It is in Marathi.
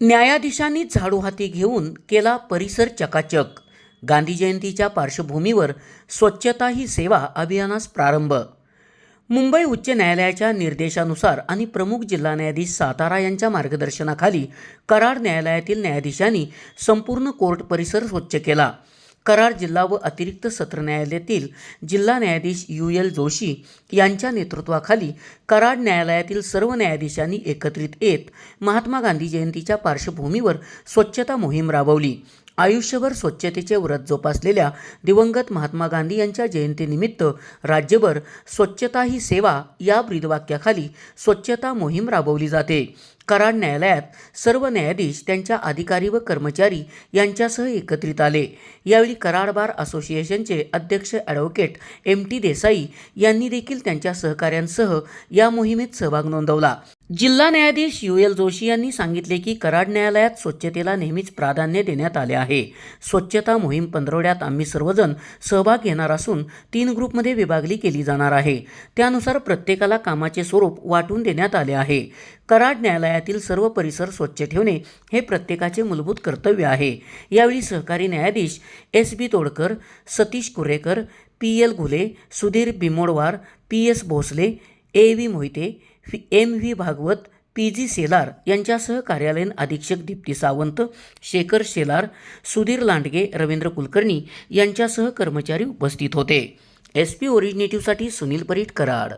न्यायाधीशांनी झाडू हाती घेऊन केला परिसर चकाचक. गांधी जयंतीच्या पार्श्वभूमीवर स्वच्छता ही सेवा अभियानास प्रारंभ. मुंबई उच्च न्यायालयाच्या निर्देशानुसार आणि प्रमुख जिल्हा न्यायाधीश सातारा यांच्या मार्गदर्शनाखाली कराड न्यायालयातील न्यायाधीशांनी संपूर्ण कोर्ट परिसर स्वच्छ केला. कराड जिल्हा व अतिरिक्त सत्र न्यायालयातील जिल्हा न्यायाधीश यू एल जोशी यांच्या नेतृत्वाखाली कराड न्यायालयातील सर्व न्यायाधीशांनी एकत्रित येत महात्मा गांधी जयंतीच्या पार्श्वभूमीवर स्वच्छता मोहीम राबवली. आयुष्यभर स्वच्छतेचे व्रत जोपासलेल्या दिवंगत महात्मा गांधी यांच्या जयंतीनिमित्त राज्यभर स्वच्छता ही सेवा या ब्रीदवाक्याखाली स्वच्छता मोहीम राबवली जाते. कराड न्यायालयात सर्व न्यायाधीश त्यांच्या अधिकारी व कर्मचारी यांच्यासह एकत्रित आले. यावेळी कराड बार असोसिएशनचे अध्यक्ष ॲडव्होकेट एम टी देसाई यांनी देखील त्यांच्या सहकाऱ्यांसह या मोहिमेत सहभाग नोंदवला. जिल्हा न्यायाधीश यू एल जोशी यांनी सांगितले की कराड न्यायालयात स्वच्छतेला नेहमीच प्राधान्य देण्यात आले आहे. स्वच्छता मोहीम पंधरवड्यात आम्ही सर्वजण सहभाग घेणार असून तीन ग्रुपमध्ये विभागली केली जाणार आहे. त्यानुसार प्रत्येकाला कामाचे स्वरूप वाटून देण्यात आले आहे. कराड न्यायालयातील सर्व परिसर स्वच्छ ठेवणे हे प्रत्येकाचे मूलभूत कर्तव्य आहे. यावेळी सहकारी न्यायाधीश S B Todkar Satish Kurekar P L Ghule Sudhir Bimodwar P S Bhosale A V Mohite M V Bhagwat P G Selar यांच्यासह कार्यालयीन अधीक्षक दीप्ती सावंत शेखर शेलार सुधीर लांडगे रवींद्र कुलकर्णी यांच्यासह कर्मचारी उपस्थित होते. एस पी ओरिजिनेटिव्हसाठी सुनील परीट कराड.